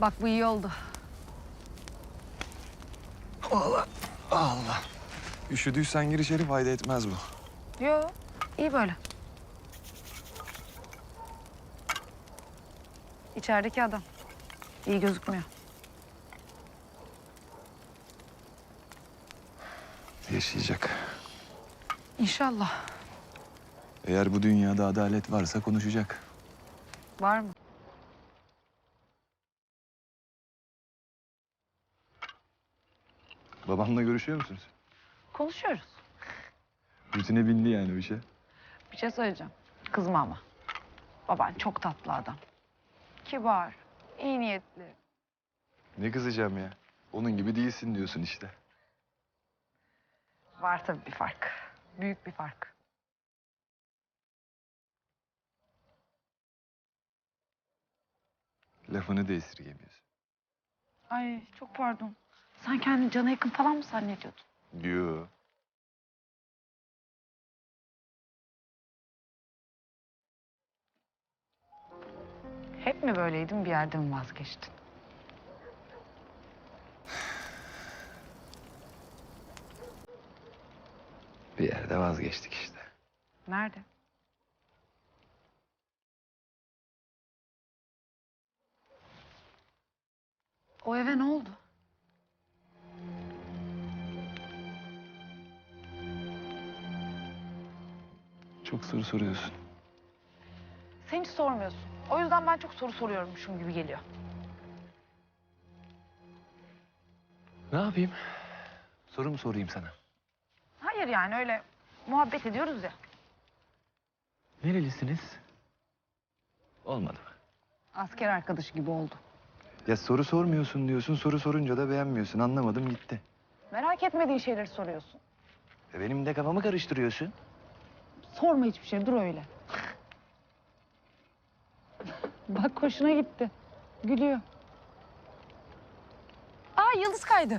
Bak bu iyi oldu. Allah. Allah. Üşüdüysen gir içeri fayda etmez bu. Yo iyi böyle. İçerideki adam. İyi gözükmüyor. Yaşayacak. İnşallah. Eğer bu dünyada adalet varsa konuşacak. Var mı? Babamla görüşüyor musunuz? Konuşuyoruz. Rutine bindi yani bu işe. Bir şey söyleyeceğim. Kızma ama. Baban çok tatlı adam. Kibar, iyi niyetli. Ne kızacağım ya? Onun gibi değilsin diyorsun işte. Var tabii bir fark. Büyük bir fark. Lafını da esirgemiyorsun. Ay çok pardon. Sen kendini cana yakın falan mı zannediyordun? Yo. Hep mi böyleydin bir yerde mi vazgeçtin? Bir yerde vazgeçtik işte. Nerede? O eve ne oldu? Çok soru soruyorsun. Sen hiç sormuyorsun. O yüzden ben çok soru soruyormuşum gibi geliyor. Ne yapayım? Soru mu sorayım sana? Hayır yani öyle muhabbet ediyoruz ya. Nerelisiniz? Olmadı mı? Asker arkadaşı gibi oldu. Ya soru sormuyorsun diyorsun, soru sorunca da beğenmiyorsun. Anlamadım gitti. Merak etmediğin şeyleri soruyorsun. E benim de kafamı karıştırıyorsun. Sorma hiçbir şey dur öyle. Bak hoşuna gitti. Gülüyor. Aa yıldız kaydı.